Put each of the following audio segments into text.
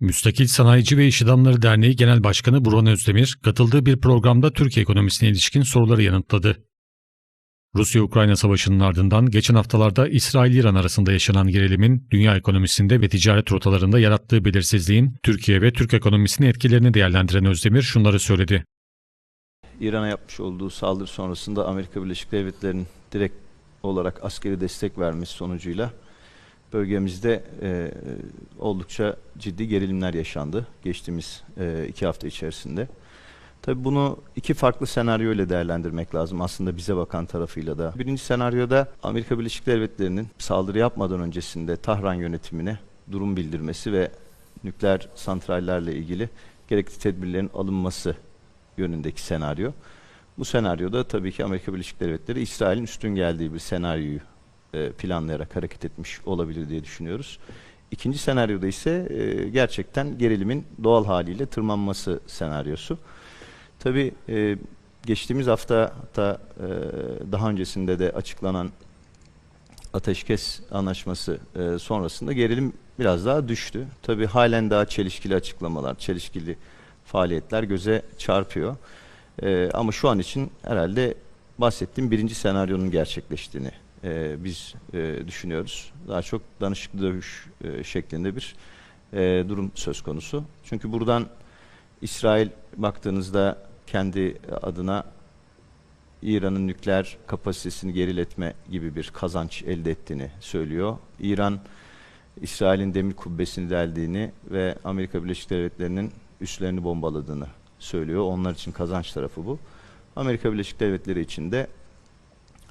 Müstakil Sanayici ve İş Adamları Derneği Genel Başkanı Burhan Özdemir, katıldığı bir programda Türkiye ekonomisine ilişkin soruları yanıtladı. Rusya-Ukrayna savaşının ardından geçen haftalarda İsrail-İran arasında yaşanan gerilimin dünya ekonomisinde ve ticaret rotalarında yarattığı belirsizliğin Türkiye ve Türk ekonomisine etkilerini değerlendiren Özdemir şunları söyledi. İran'a yapmış olduğu saldırı sonrasında Amerika Birleşik Devletleri'nin direkt olarak askeri destek vermesi sonucuyla bölgemizde e, oldukça ciddi gerilimler yaşandı geçtiğimiz e, iki hafta içerisinde. Tabii bunu iki farklı senaryo ile değerlendirmek lazım aslında bize bakan tarafıyla da. Birinci senaryoda Amerika Birleşik Devletleri'nin saldırı yapmadan öncesinde Tahran yönetimine durum bildirmesi ve nükleer santrallerle ilgili gerekli tedbirlerin alınması yönündeki senaryo. Bu senaryoda tabii ki Amerika Birleşik Devletleri İsrail'in üstün geldiği bir senaryoyu e, planlayarak hareket etmiş olabilir diye düşünüyoruz. İkinci senaryoda ise e, gerçekten gerilimin doğal haliyle tırmanması senaryosu. Tabii e, geçtiğimiz hafta hatta e, daha öncesinde de açıklanan ateşkes anlaşması e, sonrasında gerilim biraz daha düştü. Tabii halen daha çelişkili açıklamalar, çelişkili faaliyetler göze çarpıyor. Ama şu an için herhalde bahsettiğim birinci senaryonun gerçekleştiğini e, biz e, düşünüyoruz. Daha çok danışıklı dövüş e, şeklinde bir e, durum söz konusu. Çünkü buradan İsrail baktığınızda kendi adına İran'ın nükleer kapasitesini geriletme gibi bir kazanç elde ettiğini söylüyor. İran, İsrail'in demir kubbesini deldiğini ve Amerika Birleşik Devletleri'nin üslerini bombaladığını söylüyor. Onlar için kazanç tarafı bu. Amerika Birleşik Devletleri için de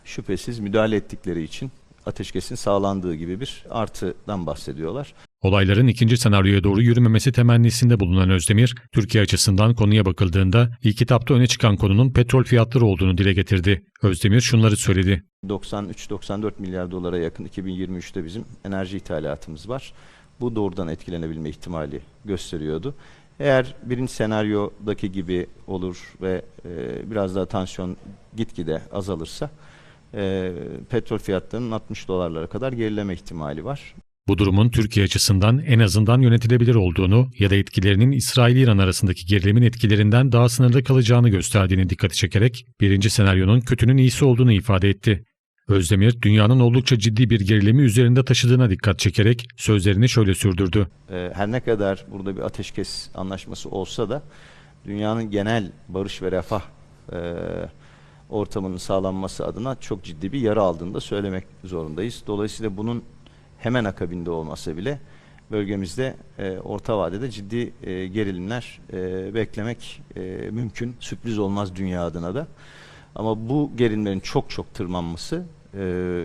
şüphesiz müdahale ettikleri için ateşkesin sağlandığı gibi bir artıdan bahsediyorlar. Olayların ikinci senaryoya doğru yürümemesi temennisinde bulunan Özdemir, Türkiye açısından konuya bakıldığında ilk kitapta öne çıkan konunun petrol fiyatları olduğunu dile getirdi. Özdemir şunları söyledi. 93-94 milyar dolara yakın 2023'te bizim enerji ithalatımız var. Bu doğrudan etkilenebilme ihtimali gösteriyordu. Eğer birinci senaryodaki gibi olur ve e, biraz daha tansiyon gitgide azalırsa e, petrol fiyatlarının 60 dolarlara kadar gerileme ihtimali var. Bu durumun Türkiye açısından en azından yönetilebilir olduğunu ya da etkilerinin İsrail-İran arasındaki gerilimin etkilerinden daha sınırlı kalacağını gösterdiğini dikkati çekerek birinci senaryonun kötünün iyisi olduğunu ifade etti. Özdemir, dünyanın oldukça ciddi bir gerilimi üzerinde taşıdığına dikkat çekerek sözlerini şöyle sürdürdü. E, her ne kadar burada bir ateşkes anlaşması olsa da dünyanın genel barış ve refah e, ortamının sağlanması adına çok ciddi bir yara aldığını da söylemek zorundayız. Dolayısıyla bunun hemen akabinde olmasa bile bölgemizde e, orta vadede ciddi e, gerilimler e, beklemek e, mümkün. Sürpriz olmaz dünya adına da. Ama bu gerilimlerin çok çok tırmanması e,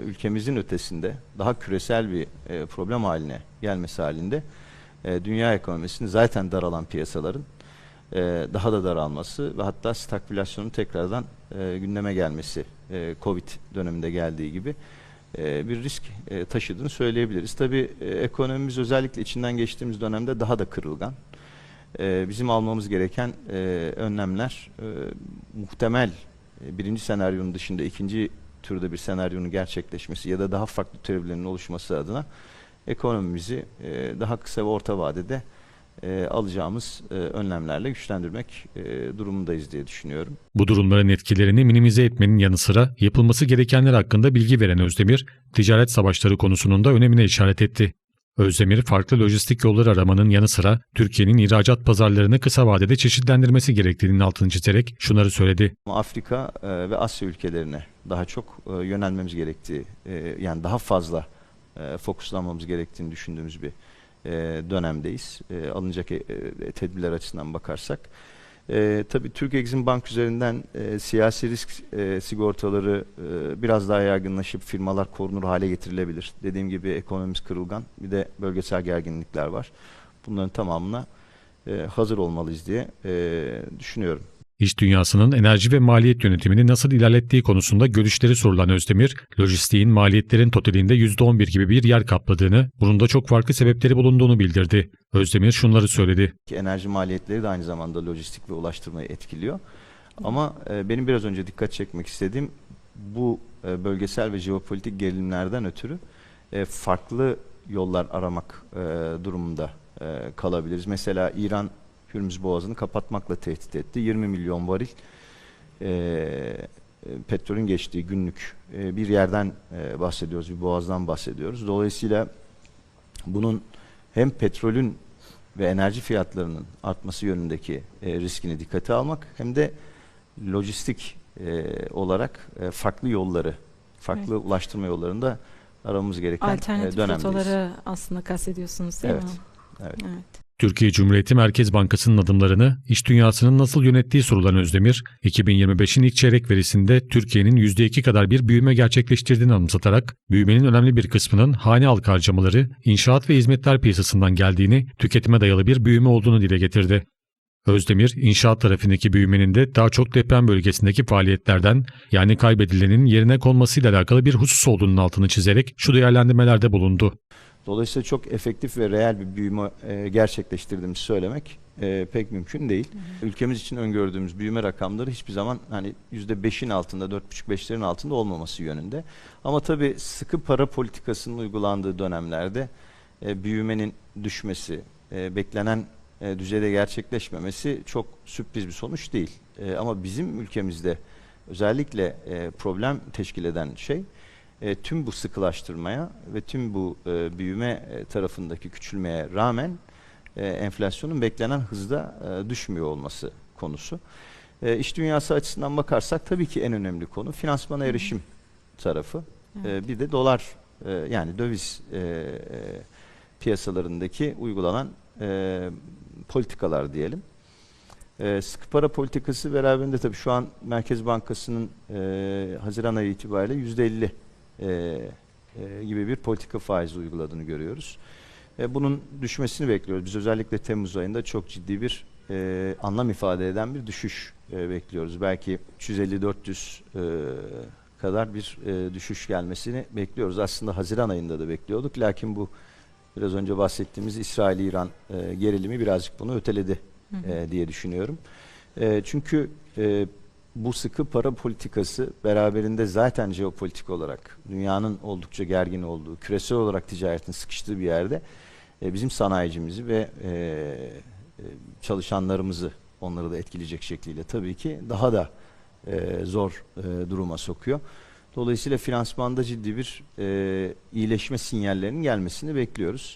ülkemizin ötesinde daha küresel bir e, problem haline gelmesi halinde e, dünya ekonomisinin zaten daralan piyasaların e, daha da daralması ve hatta stagflasyonun tekrardan e, gündeme gelmesi e, Covid döneminde geldiği gibi e, bir risk e, taşıdığını söyleyebiliriz. Tabii e, ekonomimiz özellikle içinden geçtiğimiz dönemde daha da kırılgan. E, bizim almamız gereken e, önlemler e, muhtemel e, birinci senaryonun dışında ikinci türde bir senaryonun gerçekleşmesi ya da daha farklı teorilerin oluşması adına ekonomimizi e, daha kısa ve orta vadede e, alacağımız e, önlemlerle güçlendirmek e, durumundayız diye düşünüyorum. Bu durumların etkilerini minimize etmenin yanı sıra yapılması gerekenler hakkında bilgi veren Özdemir, ticaret savaşları konusunun da önemine işaret etti. Özdemir, farklı lojistik yolları aramanın yanı sıra Türkiye'nin ihracat pazarlarını kısa vadede çeşitlendirmesi gerektiğinin altını çizerek şunları söyledi. Afrika e, ve Asya ülkelerine daha çok e, yönelmemiz gerektiği, e, yani daha fazla fokuslanmamız gerektiğini düşündüğümüz bir e, dönemdeyiz. E, alınacak e, e, tedbirler açısından bakarsak. E, tabii Türk Exim Bank üzerinden e, siyasi risk e, sigortaları e, biraz daha yaygınlaşıp firmalar korunur hale getirilebilir. Dediğim gibi ekonomimiz kırılgan. Bir de bölgesel gerginlikler var. Bunların tamamına e, hazır olmalıyız diye e, düşünüyorum. İş dünyasının enerji ve maliyet yönetimini nasıl ilerlettiği konusunda görüşleri sorulan Özdemir, lojistiğin maliyetlerin totalinde %11 gibi bir yer kapladığını, bunun da çok farklı sebepleri bulunduğunu bildirdi. Özdemir şunları söyledi. Enerji maliyetleri de aynı zamanda lojistik ve ulaştırmayı etkiliyor. Ama e, benim biraz önce dikkat çekmek istediğim bu e, bölgesel ve jeopolitik gerilimlerden ötürü e, farklı yollar aramak durumunda kalabiliriz. Mesela İran Hürmüz Boğazı'nı kapatmakla tehdit etti. 20 milyon varil e, e, petrolün geçtiği günlük e, bir yerden e, bahsediyoruz, bir boğazdan bahsediyoruz. Dolayısıyla bunun hem petrolün ve enerji fiyatlarının artması yönündeki e, riskini dikkate almak hem de lojistik e, olarak e, farklı yolları, farklı ulaştırma yollarında aramamız gereken e, Alternatif dönemdeyiz. rotaları aslında kastediyorsunuz değil Evet, mi? evet. Evet. Türkiye Cumhuriyeti Merkez Bankası'nın adımlarını iş dünyasının nasıl yönettiği sorulan Özdemir, 2025'in ilk çeyrek verisinde Türkiye'nin %2 kadar bir büyüme gerçekleştirdiğini anımsatarak, büyümenin önemli bir kısmının hane halkı harcamaları, inşaat ve hizmetler piyasasından geldiğini, tüketime dayalı bir büyüme olduğunu dile getirdi. Özdemir, inşaat tarafındaki büyümenin de daha çok deprem bölgesindeki faaliyetlerden, yani kaybedilenin yerine konmasıyla alakalı bir husus olduğunun altını çizerek şu değerlendirmelerde bulundu. Dolayısıyla çok efektif ve reel bir büyüme e, gerçekleştirdiğimizi söylemek e, pek mümkün değil. Ülkemiz için öngördüğümüz büyüme rakamları hiçbir zaman hani %5'in altında, 4,5-5'lerin altında olmaması yönünde. Ama tabii sıkı para politikasının uygulandığı dönemlerde e, büyümenin düşmesi, e, beklenen e, düzeyde gerçekleşmemesi çok sürpriz bir sonuç değil. E, ama bizim ülkemizde özellikle e, problem teşkil eden şey e, tüm bu sıkılaştırmaya ve tüm bu e, büyüme e, tarafındaki küçülmeye rağmen e, enflasyonun beklenen hızda e, düşmüyor olması konusu. E, iş dünyası açısından bakarsak tabii ki en önemli konu finansmana erişim tarafı. E, bir de dolar e, yani döviz e, e, piyasalarındaki uygulanan e, politikalar diyelim. E, sıkı para politikası beraberinde tabii şu an Merkez Bankası'nın e, Haziran ayı itibariyle yüzde elli e, e, gibi bir politika faizi uyguladığını görüyoruz. E, bunun düşmesini bekliyoruz. Biz özellikle Temmuz ayında çok ciddi bir e, anlam ifade eden bir düşüş e, bekliyoruz. Belki 350-400 e, kadar bir e, düşüş gelmesini bekliyoruz. Aslında Haziran ayında da bekliyorduk. Lakin bu biraz önce bahsettiğimiz İsrail-İran e, gerilimi birazcık bunu öteledi Hı hı. e, diye düşünüyorum. E, çünkü e, bu sıkı para politikası beraberinde zaten jeopolitik olarak dünyanın oldukça gergin olduğu, küresel olarak ticaretin sıkıştığı bir yerde e, bizim sanayicimizi ve e, e, çalışanlarımızı onları da etkileyecek şekliyle tabii ki daha da e, zor e, duruma sokuyor. Dolayısıyla finansmanda ciddi bir e, iyileşme sinyallerinin gelmesini bekliyoruz.